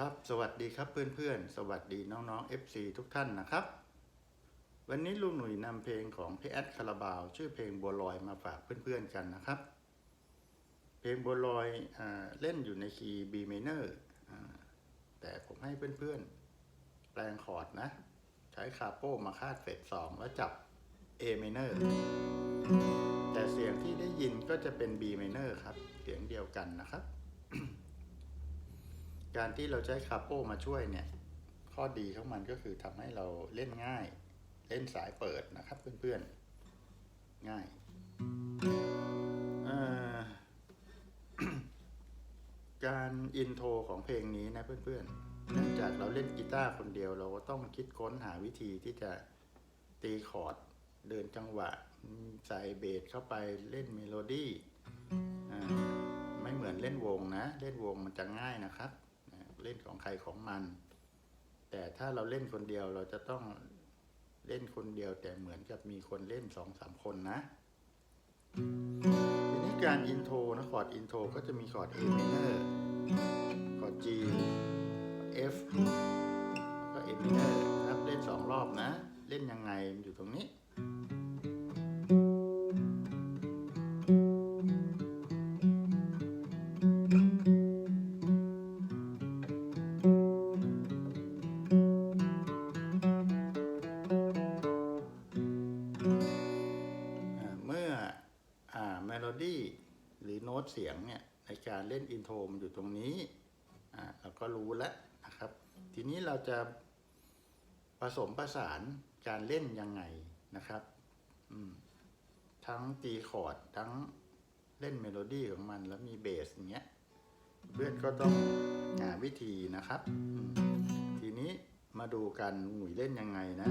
ครับสวัสดีครับเพื่อนๆ สวัสดีน้องๆ FC ทุกท่านนะครับ วันนี้ลุงหนุ่ยนำเพลงของพี่แอดคาราบาว ชื่อเพลงบัวลอยมาฝากเพื่อนๆกันนะครับ เพลงบัวลอยอเล่นอยู่ในคีย์ B minor อ่าแต่ผมให้เพื่อนๆ แปลงคอร์ดนะ ใช้คาโป้มาคาดเฟสสองแล้วจับ A minor แต่เสียงที่ได้ยินก็จะเป็น B minor ครับ เสียงเดียวกันนะครับ การที่เราใช้คาโปมาช่วยเนี่ยข้อดีของมันก็คือทำให้เราเล่นง่าย เล่นสายเปิดนะครับเพื่อนๆ ง่ายการอินโทรของเพลงนี้นะเพื่อนๆ เนื่องจากเราเล่นกีตาร์คนเดียวเราก็ต้องคิดค้นหาวิธีที่จะตีคอร์ดเดินจังหวะ ใส่เบสเข้าไปเล่นเมโลดี้ไม่เหมือนเล่นวงนะ เล่นวงมันจะง่ายนะครับ เล่นของใครของมัน แต่ถ้าเราเล่นคนเดียวเราจะต้องเล่นคนเดียวแต่เหมือนกับมีคนเล่นสองสามคนนะทีนี้การอินโทรนะคอร์ดอินโทรก็จะมีคอร์ดเอเมเนอร์ เมโลดี้หรือโน้ตเสียงเนี่ยในการเล่นอินโทรมันอยู่ตรงนี้อ่าเราก็รู้แล้วนะครับ ทีนี้เราจะผสมประสานการเล่นยังไงนะครับอืมทั้งตีคอร์ดทั้งเล่นเมโลดี้ของมันแล้วมีเบสอย่างเงี้ยเพื่อนก็ต้องหาวิธีนะครับ ทีนี้มาดูกันหนุ่ยเล่นยังไงนะ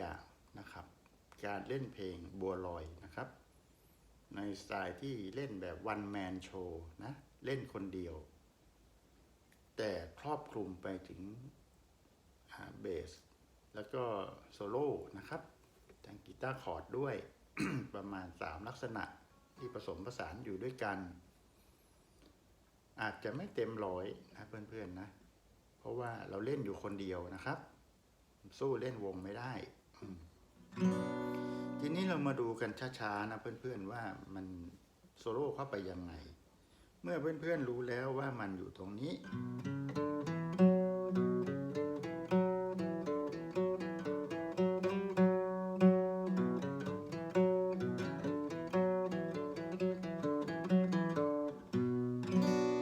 อย่างนะครับ การเล่นเพลงบัวลอยนะครับ ในสไตล์ที่เล่นแบบวันแมนโชว์นะเล่นคนเดียว แต่ครอบคลุมไปถึงเบส แล้วก็โซโล่นะครับทั้งกีตาร์คอร์ดด้วยประมาณ 3 ลักษณะที่ผสมผสานอยู่ด้วยกัน อาจจะไม่เต็มร้อยนะเพื่อนๆนะ เพราะว่าเราเล่นอยู่คนเดียวนะครับ สู้เล่นวงไม่ได้ ทีนี้เรามาดูกันช้าๆนะเพื่อนๆว่ามันโซโล่เข้าไปยังไง เมื่อเพื่อนๆรู้แล้วว่ามันอยู่ตรงนี้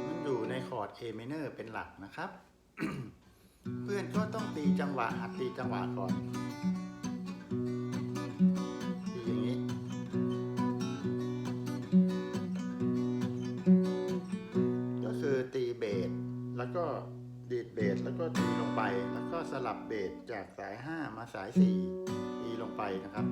มันอยู่ในคอร์ด A minor เป็นหลักนะครับ เพื่อนก็ต้องตีจังหวะหัดตีจังหวะก่อน เบสจากสาย 5 มาสาย 4 ตีลงไปนะครับ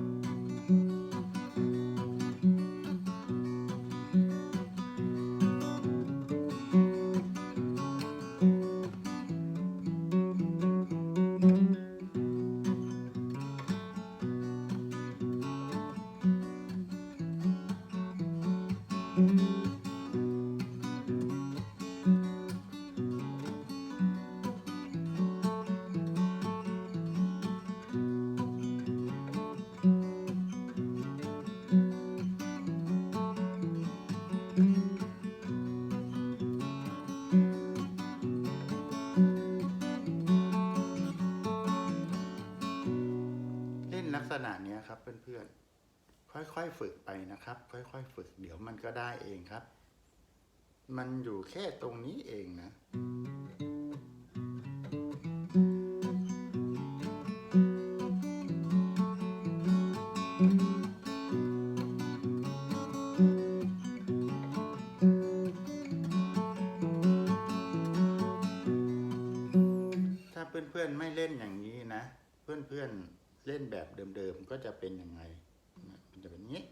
ค่อยๆฝึกไปนะครับ ค่อยๆฝึก เดี๋ยวมันก็ได้เองครับ มันอยู่แค่ตรงนี้เองนะถ้าเพื่อนๆไม่เล่นอย่างนี้นะ เพื่อนๆเล่นแบบเดิมๆก็จะเป็นยังไง นะ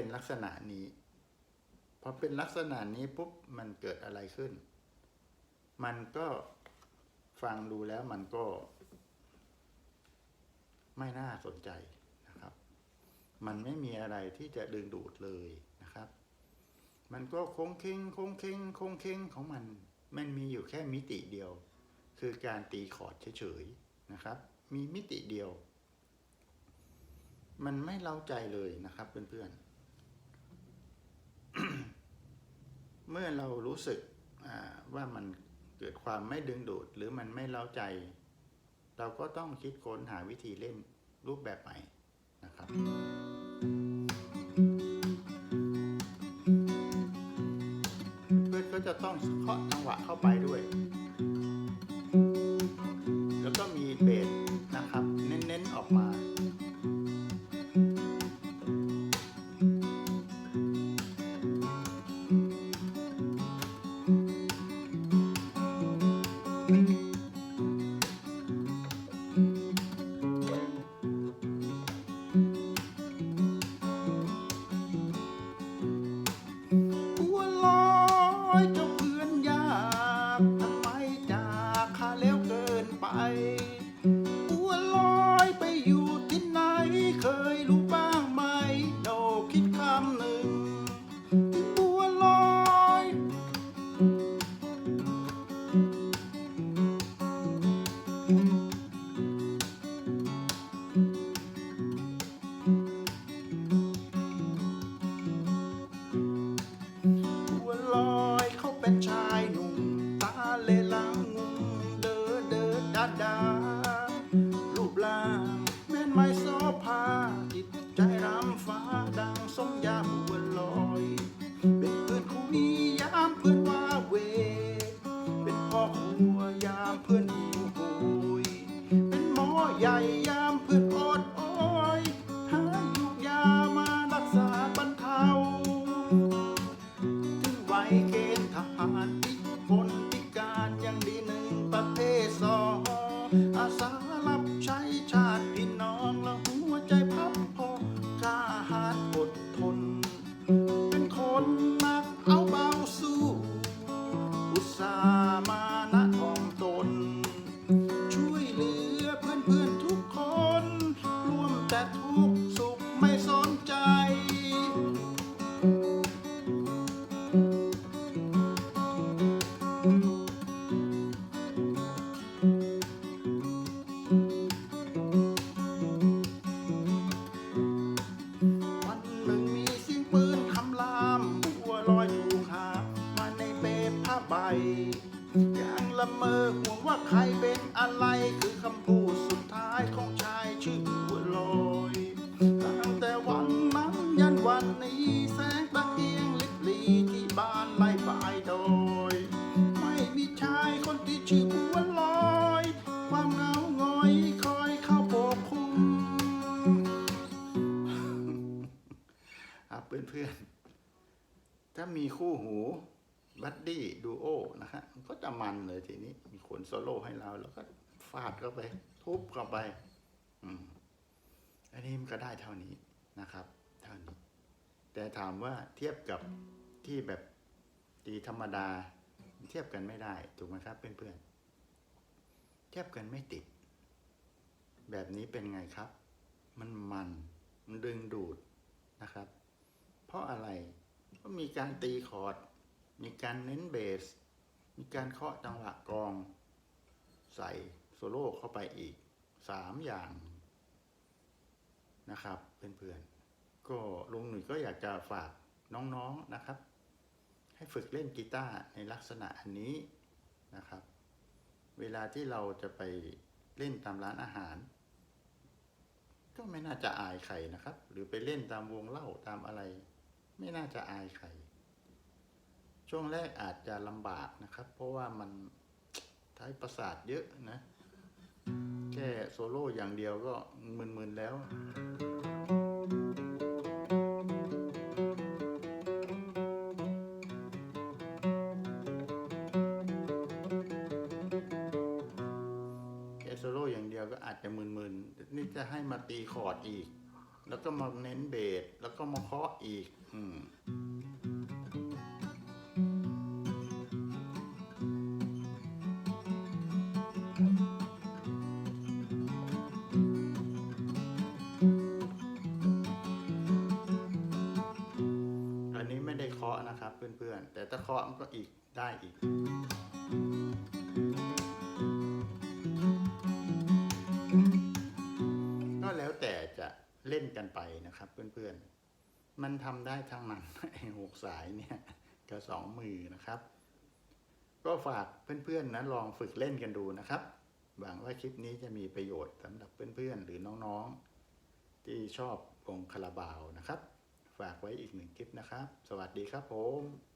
เป็นลักษณะนี้พอเป็นลักษณะนี้ปุ๊บมันเกิดอะไรขึ้น มันก็ฟังดูแล้วมันก็ ไม่น่าสนใจนะครับ มันไม่มีอะไรที่จะดึงดูดเลยนะครับ มันก็คงเคงคงเคงคงเคงของมัน มันมีอยู่แค่มิติเดียว คือการตีคอร์ดเฉยๆนะครับ มีมิติเดียว มันไม่เล้าใจเลยนะครับเพื่อนๆ เมื่อเรารู้สึกว่ามันเกิดความไม่ดึงดูด หรือมันไม่เล้าใจ เราก็ต้องคิดค้นหาวิธีเล่นรูปแบบใหม่นะครับเพื่อนก็จะต้องเคาะจังหวะเข้าไปด้วย ใหญ่ เพื่อนๆ ถ้ามีคู่หูบัดดี้ดูโอนะฮะมันก็จะมันเลยทีนี้ มีคนโซโล่ให้เราแล้วก็ฟาดเข้าไป ทุบเข้าไป อืม อันนี้มันก็ได้เท่านี้นะครับ เท่านี้ แต่ถามว่าเทียบกับที่แบบตีธรรมดา เทียบกันไม่ได้ ถูกไหมครับเพื่อนๆ เทียบกันไม่ติด แบบนี้เป็นไงครับ มันมัน มันดึงดูดนะครับ เพราะอะไร ก็มีการตีคอร์ด มีการเน้นเบส มีการเคาะจังหวะกอง ใส่โซโล่เข้าไปอีกสามอย่างนะครับเพื่อนๆก็ลุงหนุ่ยก็อยากจะฝากน้องๆนะครับ ให้ฝึกเล่นกีตาร์ในลักษณะอันนี้นะครับ เวลาที่เราจะไปเล่นตามร้านอาหาร ก็ไม่น่าจะอายใครนะครับ หรือไปเล่นตามวงเล่าตามอะไร ไม่น่าจะอายใคร ช่วงแรกอาจจะลำบากนะครับ เพราะว่ามันใช้ประสาทเยอะนะ แค่โซโล่อย่างเดียวก็มึนๆแล้วแค่โซโล่อย่างเดียวก็อาจจะมึนๆ นี่จะให้มาตีคอร์ดอีก แล้วก็มาเน้นเบสแล้วก็มาเคาะอีก อืมอันนี้ไม่ได้เคาะนะครับเพื่อนๆ แต่ถ้าเคาะมันก็อีกได้อีก เล่นกันไปนะครับ เพื่อนๆ มันทำได้ทั้งนั้นไอ้หกสายเนี่ยกับสองมือนะครับ ก็ฝากเพื่อนๆนะลองฝึกเล่นกันดูนะครับหวังว่าคลิปนี้จะมีประโยชน์สำหรับเพื่อนๆ หรือน้องๆ ที่ชอบวงคาราบาวนะครับ ฝากไว้อีกหนึ่งคลิปนะครับ สวัสดีครับผม